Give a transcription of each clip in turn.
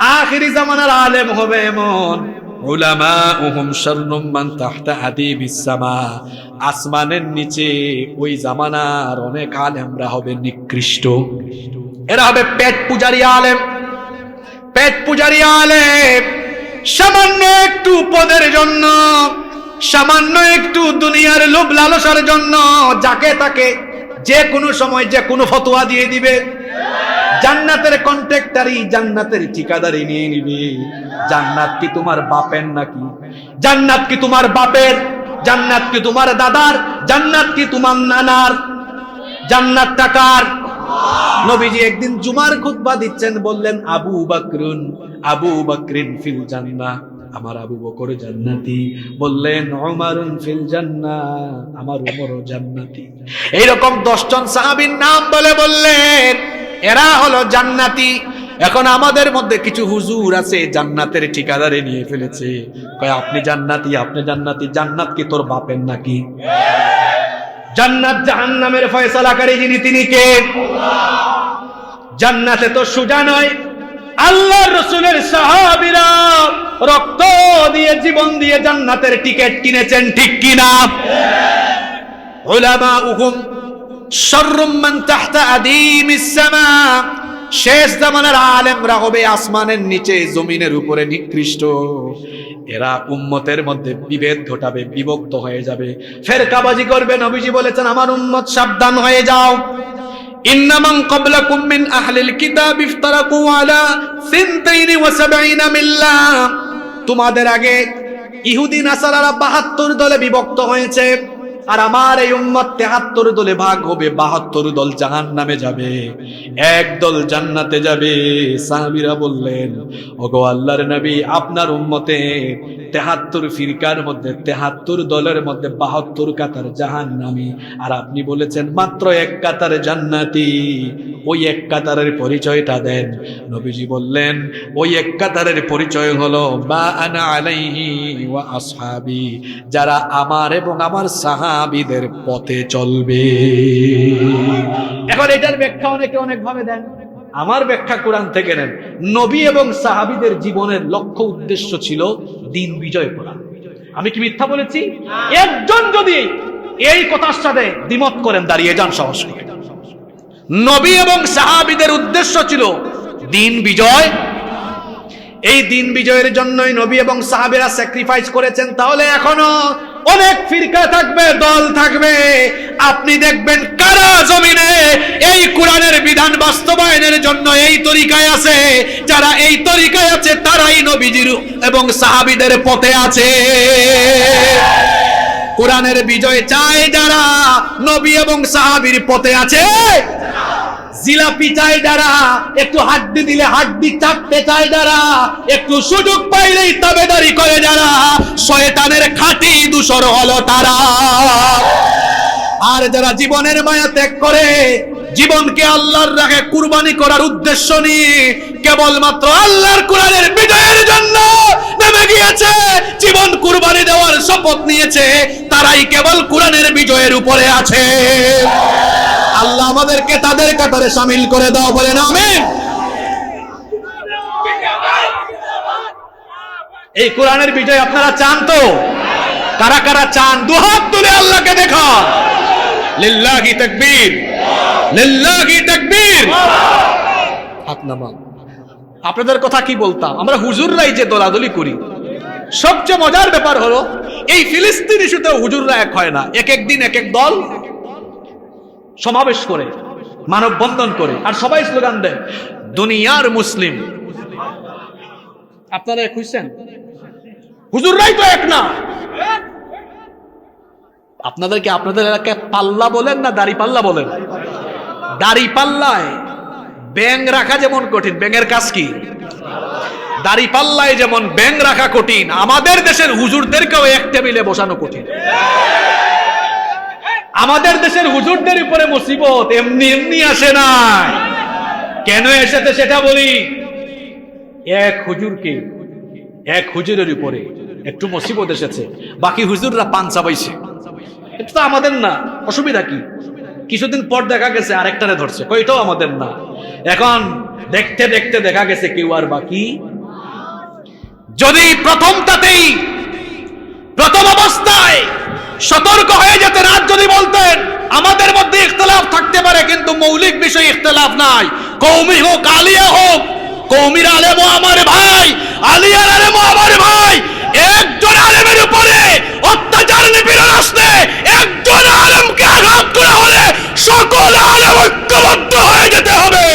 আখিরি জামানার আলেম হবে এমন। মান আসমানের নিচে ওই জামানার অনেক আলেমরা হবে নিকৃষ্ট। এরা হবে পেট পূজারি আলেম। পেট পূজারি আলেম। সামান্য একটু পদের জন্য, সামান্য একটু দুনিয়ার লোভ লালসার জন্য, যাকে তাকে যে কোনো সময় যে কোনো ফতোয়া দিয়ে দিবে। জান্নাতের কন্ট্রাক্টারি জান্নাতের ঠিকাদারি নিয়ে নিবি। জান্নাত কি তোমার বাপের নাকি? জান্নাত কি তোমার বাপের? জান্নাত কি তোমার দাদার? জান্নাত কি তোমার নানার? জান্নাত টাকার নবীজি একদিন জুমার খুতবা দিচ্ছেন, বললেন, আবু বকরুন, আবু বকরিন ফিল জান্নাহ। আমার আবু বকর জান্নাতি। বললেন ওমরুন ফিল জান্নাহ আমার ওমরও জান্নাতি। এইরকম দশজন সাহাবীর নাম বলে বললেন, এরা হলো জান্নাতি। এখন আমাদের মধ্যে কিছু হুজুর আছে জান্নাতের ঠিকাদারে নিয়ে ফেলেছে। কয়, আপনি জান্নাতি আপনি জান্নাতি, জান্নাত কি তোর বাপের নাকি? জান্নাত জাহান্নামের ফয়সালাকারী যিনি, তিনি কে? জান্নাতে তো সুজা নয় আল্লাহ রসুলের সাহাবীরা। রক্ত দিয়ে জীবন দিয়ে জান্নাতের টিকিট কিনেছেন ঠিক কিনা? উলামা উহুম শাররুম মান তাহতা আদিমিস সামা। শেষ জামানার আলেমরা হবে আসমানের নিচে, জমিনের উপরে নিকৃষ্ট। এরা উম্মতের মধ্যে বিভেদ ঘটাবে, বিভক্ত হয়ে যাবে। ফেরকাবাজি করবে, নবীজি বলেছেন, আমার উম্মত সাবধান হয়ে যাও। ইন্নামান ক্বাবলাকুম মিন আহলিল কিতাব ইফতারাকু আলা সিনতাইনি ওয়া তোমাদের আগে ইহুদিন নাসারারা 72 দলে বিভক্ত হয়েছে। আর আমার এই উম্মত তেহাত্তর দলে ভাগ হবে, বাহাত্তর দল জাহান নামে যাবে। এক দল জান্নাতে যাবে, সাহাবিরা বললেন, ওগো আল্লাহর নবী, আপনার উম্মতে তেহাত্তর ফিরকার মধ্যে, তেহাত্তর দলের মধ্যে বাহাত্তর কাতার জাহান নামি আর আপনি বলেছেন, মাত্র এক কাতার জান্নাতি, ওই এক কাতারের পরিচয়টা দেন। নবীজি বললেন, ওই এক কাতারের পরিচয় হলো বা আনা আলাইহি ওয়া আসহাবি, যারা আমার এবং আমার সাহাবিদের পথে চলবে। এখন এটার ব্যাখ্যা অনেকে অনেক ভাবে দেন। আমার ব্যাখ্যা কোরআন থেকে নেন। নবী এবং সাহাবিদের জীবনের লক্ষ্য উদ্দেশ্য ছিল দিন বিজয় করা। আমি কি মিথ্যা বলেছি? একজন যদি এই কথার সাথে দ্বিমত করেন, দাঁড়িয়ে যান সাহস করে নবী এবং সাহাবিদের উদ্দেশ্য ছিল দিন বিজয়। এই দিন বিজয়ের জন্যই নবী এবং সাহাবেরা স্যাক্রিফাইস করেছেন, তাহলে এখনও অনেক ফিরকা থাকবে, দল থাকবে। আপনি দেখবেন কারা জমিনে এই কোরআনের বিধান বাস্তবায়নের জন্য এই তরিকায় আছে। যারা এই তরিকায় আছে, তারাই নবীজির এবং সাহাবিদের পথে আছে। কোরআনের বিজয় চায় যারা নবী এবং সাহাবীর পথে আছে। জিলাপি চায় যারা, একটু হাড্ডি দিলে হাড্ডি চাপতে চায় যারা, একটু সুযোগ পাইলেই তবে তাবেদারি করে যারা, শয়তানের খাঁটি দূষর হলো তারা। আর যারা জীবনের মায়া ত্যাগ করে, জীবনকে আল্লাহর রাখে কুরবানি করার উদ্দেশ্য নিয়ে কেবলমাত্র আল্লাহর কোরআনের বিজয়ের জন্য নেমে গিয়েছে, জীবন কুরবানি দেওয়ার শপথ নিয়েছে, তারাই কেবল কোরআনের বিজয়ের উপরে আছে। আল্লাহ আমাদেরকে তাদের কাতারে সামিল করে দাও, বলেন আমিন। এই কোরআনের বিজয় আপনারা চান তো? কারা কারা চান? দুহাত তুলে আল্লাহকে দেখা লিল্লাহি তাকবীর। লিল্লাহি তাকবীর। হাত নামান আপনাদের কথা কি বলতাম? আমরা হুজুররাই যে দলাদলি করি। সবচেয়ে মজার ব্যাপার হলো, এই ফিলিস্তিন ইস্যুতে হুজুররা এক হয় না। এক এক দিন, এক এক দল সমাবেশ করে, মানববন্ধন করে। আর সবাই স্লোগান দেয়, দুনিয়ার মুসলিম। আপনারা খুঁজছেন হুজুররাই তো এক না। আপনাদেরকে আপনাদের এলাকায় পাল্লা বলেন না দাড়ি পাল্লা বলেন? দাড়ি পাল্লায় ব্যাং রাখা যেমন কঠিন, ব্যাঙের কাজ কি? দাড়ি পাল্লায় যেমন ব্যাং রাখা কঠিন, আমাদের দেশের হুজুরদেরকেও এক টেবিলে বসানো কঠিন। আমাদের দেশের হুজুরদের উপরে মুসিবত এমনি এমনি আসে না কেন এসেছে সেটা বলি? এক হুজুরকে, এক হুজুরের উপরে একটু মুসিবত এসেছে, বাকি হুজুররা পান চাবাইছে। এটা তো আমাদের না, অসুবিধা কি? কিছুদিন পর দেখা গেছে আরেকটারে ধরছে। কইটাও আমাদের না। এখন দেখতে দেখতে দেখা গেছে কেউ আর বাকি যদি প্রথমটাতেই প্রথম অবস্থায় সতর্ক হয়ে যেতেন আজ যদি বলতেন, আমাদের মধ্যে ইখতলাফ থাকতে পারে, কিন্তু মৌলিক বিষয়ে ইখতলাফ নাই। কৌমি হোক, আলিয়া হোক, কৌমির আলেমও আমার ভাই আলিয়ার আলেমও আমার ভাই একজন আলেমের উপরে অত্যাচার নিপীড়ন আসলে একজন আলেমকে আঘাত করা হলে সকল আলেম ঐক্যবদ্ধ হয়ে যেতে হবে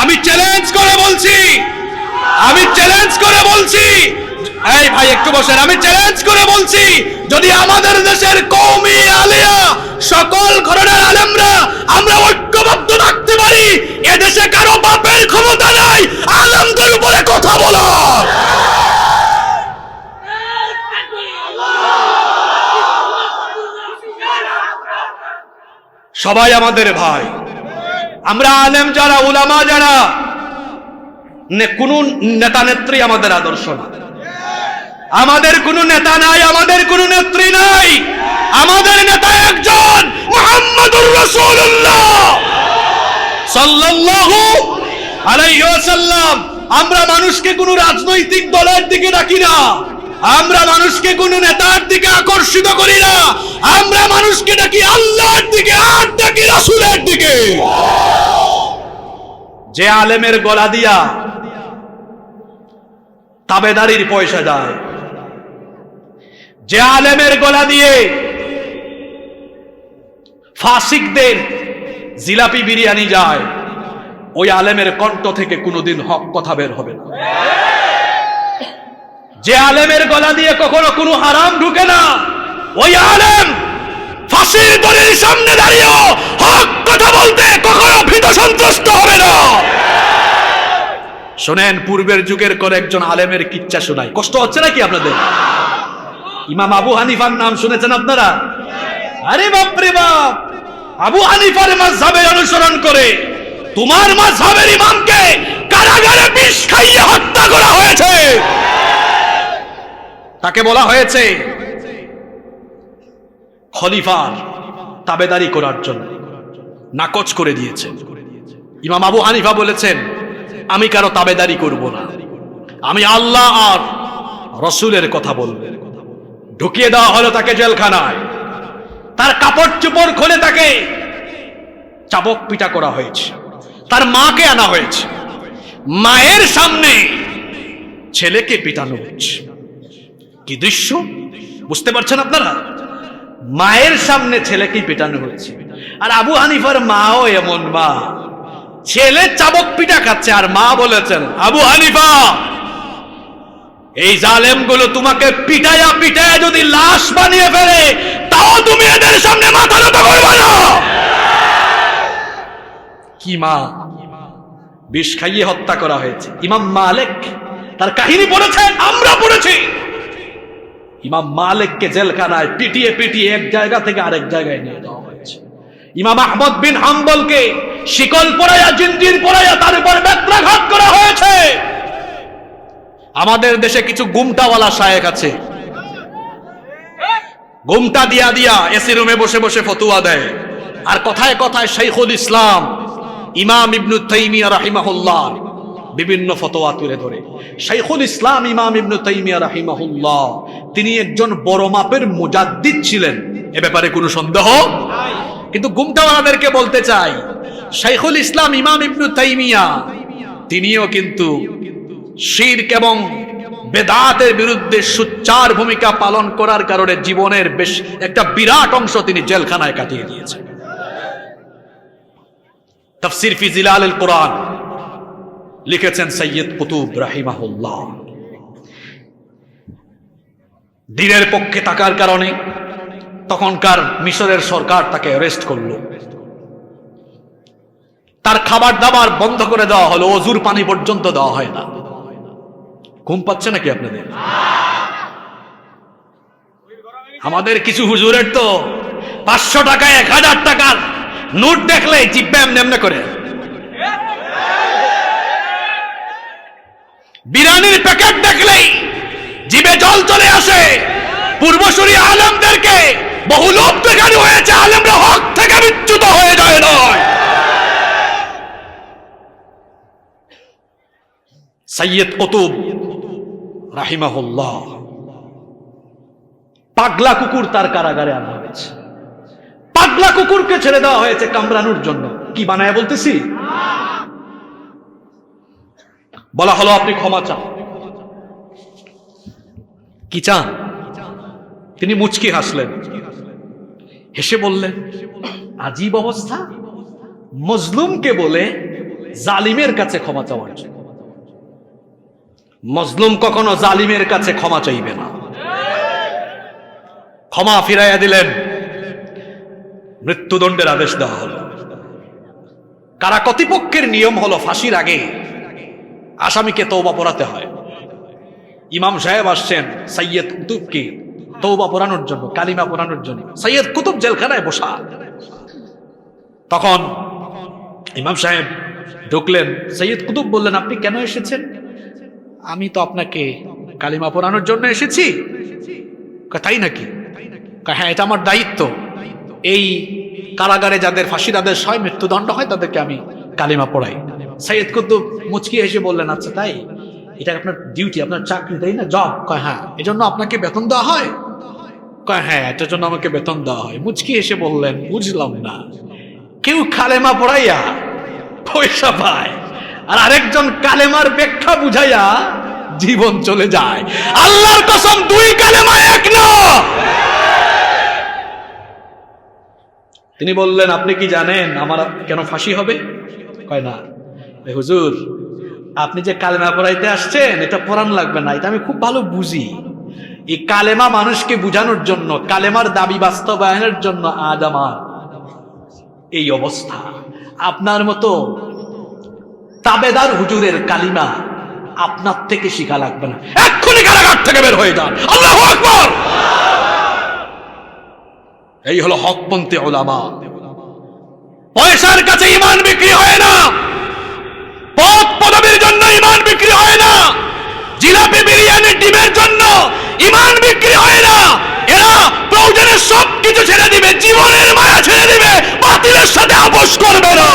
আমি চ্যালেঞ্জ করে বলছি আমি চ্যালেঞ্জ করে বলছি এই ভাই, একটু বসেন। আমি চ্যালেঞ্জ করে বলছি, যদি আমাদের দেশের কৌমি আলিয়া, সকল ঘরনের আলেমরা আমরা ঐক্যবদ্ধ থাকতে পারি, এদেশে কারও বাপের ক্ষমতা নাই, আলেমদের উপরে কথা বলার সবাই আমাদের ভাই। আমরা আলেম যারা, উলামা যারা কোন নেতা নেত্রী আমাদের আদর্শ না। আমাদের কোন নেতা নাই, আমাদের কোন নেত্রী নাই। আমাদের নেতা একজন আমরা মানুষকে কোন রাজনৈতিক দলের দিকে ডাকি না। আমরা মানুষকে কোন নেতার দিকে আকর্ষিত করি না। আমরা মানুষকে ডাকি আল্লাহর দিকে আর ডাকি রাসূলের দিকে। যে আলেমের গলা দিয়া তাবেদারির পয়সা যায় যে আলেমের গলা দিয়ে ফাসিকদের জিলাপি বিরিয়ানি যায়, ওই আলেমের কণ্ঠ থেকে কোনোদিন হক কথা বের হবে না। যে আলেমের গলা দিয়ে কখনো কোনো হারাম ঢুকে না, ওই আলেম ফাঁসির দড়ির সামনে দাঁড়িয়েও হক কথা বলতে কখনো ভীত সন্ত্রস্ত হবে না। শোনেন, পূর্বের যুগের করে একজন আলেমের কিচ্ছা শোনায়। কষ্ট হচ্ছে নাকি আপনাদের? ইমাম আবু হানিফার নাম শুনেছেন আপনারা? আরে বাপরে বাপ! আবু হানিফার মাঝহাবের অনুসরণ করে তোমার মাঝহাবের ইমামকে কারাগারে বিষ খাইয়ে হত্যা করা হয়েছে। তাকে বলা হয়েছে খলিফার তাবেদারি করার জন্য। নাকচ করে দিয়েছে। ইমাম আবু হানিফা বলেছেন, আমি কারও তাবেদারি করব না। আমি আল্লাহ আর রসুলের কথা বলব। ঢুকিয়ে দেওয়া হলো তাকে জেলখানায়। তার কাপড় চোপড় খুলে তাকে চাবক পিটা করা হয়েছে। তার মাকে আনা হয়েছে। মায়ের সামনে ছেলেকে পিটানো হচ্ছে। কি দৃশ্য? বুঝতে পারছেন আপনারা? মায়ের সামনে ছেলেকে পিটানো হচ্ছে। আর আবু হানিফার মাও এমন মা। ছেলে চাবক পিটা খাচ্ছে আর মা বলেছেন, আবু হানিফা এই জালেমগুলো তোমাকে পিটায়া পিটায়া যদি লাশ বানিয়ে ফেলে, তাও তুমি এদের সামনে মাথা নত করবে না। কি মা? বিষ খাইয়ে হত্যা করা হয়েছে। ইমাম মালেক তার কাহিনী পড়েছেন, আমরা পড়েছি। ইমাম মালিককে জেলখানায় পিটিয়ে পিটিয়ে এক জায়গা থেকে আরেক জায়গায় নিয়ে যাওয়া হয়েছে। ইমাম আহমদ বিন হাম্বলকে শিকল পরাইয়া জিঞ্জির পরাইয়া তার উপর বেত্রাঘাত করা আমাদের দেশে কিছু গুমটাওয়ালা শায়েক আছে। গুমটা দিয়া দিয়া এসি রুমে বসে বসে ফতুয়া দেয়। আর কথায় কথায় শাইখুল ইসলাম, ইমাম ইবনু তাইমিয়া রাহিমাহুল্লাহ বিভিন্ন ফতোয়া তুলে ধরে। শাইখুল ইসলাম, ইমাম ইবনু তাইমিয়া রাহিমাহুল্লাহ, তিনি একজন বড় মাপের মুজাদ্দিদ ছিলেন। এ ব্যাপারে কোনো সন্দেহ? কিন্তু গুমটাওয়ালাদেরকে বলতে চাই, শাইখুল ইসলাম, ইমাম ইবনু তাইমিয়া, তিনিও কিন্তু শিরক এবং বেদাতের বিরুদ্ধে সুচ্চার ভূমিকা পালন করার কারণে জীবনের বেশ একটা বিরাট অংশ তিনি জেলখানায় কাটিয়ে দিয়েছেন। তফসির ফি জিলাল কোরআন লিখেছেন সৈয়দ কুতুব রাহিমাহুল্লাহ। দিনের পক্ষে থাকার কারণে তখনকার মিশরের সরকার তাকে অ্যারেস্ট করল। তার খাবার দাবার বন্ধ করে দেওয়া হলো, অজুর পানি পর্যন্ত দেওয়া হয় না। ঘুম পাচ্ছে নাকি আপনাদের? আমাদের কিছু হুজুরের তো পাঁচশো টাকা এক হাজার টাকার নোট দেখলে জিব্বে করে। বিরিয়ানির প্যাকেট দেখলেই জিবে জল চলে আসে। পূর্বসূরি আলমদেরকে বহু লোক দেখানো হয়েছে, আলেমরা হক থেকে বিচ্যুত হয়ে যায় নয়। সৈয়দ কুতুব রাহিমাহুল্লাহ। পাগলা কুকুর তার কারাগারে আনা হয়েছে। পাগলা কুকুরকে ছেড়ে দেওয়া হয়েছে কামড়ানোর জন্য। কি বানায় বলতেছি? বলা হলো, আপনি ক্ষমা চান। কি চান? তিনি মুচকি হাসলেন। হেসে বললেন, আজীব অবস্থা? মজলুমকে বলে জালিমের কাছে ক্ষমা চাওয়ার জন্য। মজলুম কখনো জালিমের কাছে ক্ষমা চাইবে না। ক্ষমা ফিরাইয়া দিলেন। মৃত্যুদণ্ডের আদেশ দেওয়া হলো। কারা কর্তৃপক্ষের নিয়ম হলো ফাঁসির আগে আসামিকে তৌবা পড়াতে হয়। ইমাম সাহেব আসছেন সৈয়দ কুতুবকে তৌবা পড়ানোর জন্য, কালিমা পড়ানোর জন্য। সৈয়দ কুতুব জেলখানায় বসা। তখন ইমাম সাহেব ঢুকলেন। সৈয়দ কুতুব বললেন, আপনি কেন এসেছেন? আমি তো আপনাকে কালিমা পড়ানোর জন্য এসেছি। তাই নাকি? হ্যাঁ এটা আমার দায়িত্ব। এই কারাগারে যাদের ফাঁসির আদেশ হয়, মৃত্যুদণ্ড হয়, তাদেরকে আমি কালিমা পড়াই। সৈয়দ কুতুব মুচকি এসে বললেন আচ্ছা তাই? এটা আপনার ডিউটি আপনার চাকরি, তাই না? জব কয় হ্যাঁ এজন্য আপনাকে বেতন দেওয়া হয়। কয় হ্যাঁ এটার জন্য আমাকে বেতন দেওয়া হয়। মুচকি এসে বললেন, বুঝলাম না। কেউ কালেমা পড়াইয়া পয়সা পায়। আর আরেকজন কালেমার ব্যাখ্যা বুঝাইয়া জীবন চলে যায়। আল্লাহর কসম, দুই কালেমা এক তিনি বললেন, আপনি কি জানেন আমার কেন ফাঁসি হবে? কয়, না। হুজুর, আপনি যে কালেমা পড়াইতে আসছেন, এটা পড়ান লাগবে না। এটা আমি খুব ভালো বুঝি। এই কালেমা মানুষকে বুঝানোর জন্য, কালেমার দাবি বাস্তবায়নের জন্য আজ আমার এই অবস্থা। আপনার মতো তাবেদার হুজুরের কালিমা আপনার থেকে শিখা লাগবে না। এক্ষুনি কারাগার থেকে বের হয়ে যান। আল্লাহ আকবর! এই হলো হকপন্থী ওলামা পয়সার কাছে ইমান বিক্রি হয় না। পদ পদবীর জন্য ইমান বিক্রি হয় না। জিলাপি, বিরিয়ানি, ডিমের জন্য ইমান বিক্রি হয় না। এরা প্রয়োজনের সব কিছু ছেড়ে দিবে, জীবনের মায়া ছেড়ে দিবে, বাতিলের সাথে আপোষ করবে না।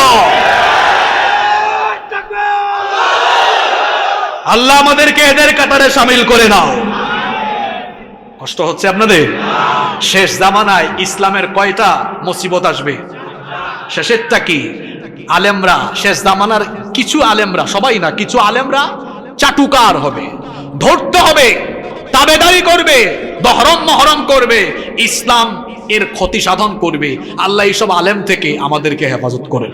আল্লাহ আমাদেরকে এদের কাতারে সামিল করে নাও। কষ্ট হচ্ছে আপনাদের? শেষ জামানায় ইসলামের কয়টা মুসিবত আসবে? শেষেরটা কি? আলেমরা, শেষ জামানার কিছু আলেমরা, সবাই না, কিছু আলেমরা চাটুকার হবে, ধরতে হবে, তাবেদারি করবে দহরম মহরম করবে, ইসলাম এর ক্ষতি সাধন করবে। আল্লাহ এইসব আলেম থেকে আমাদেরকে হেফাজত করেন।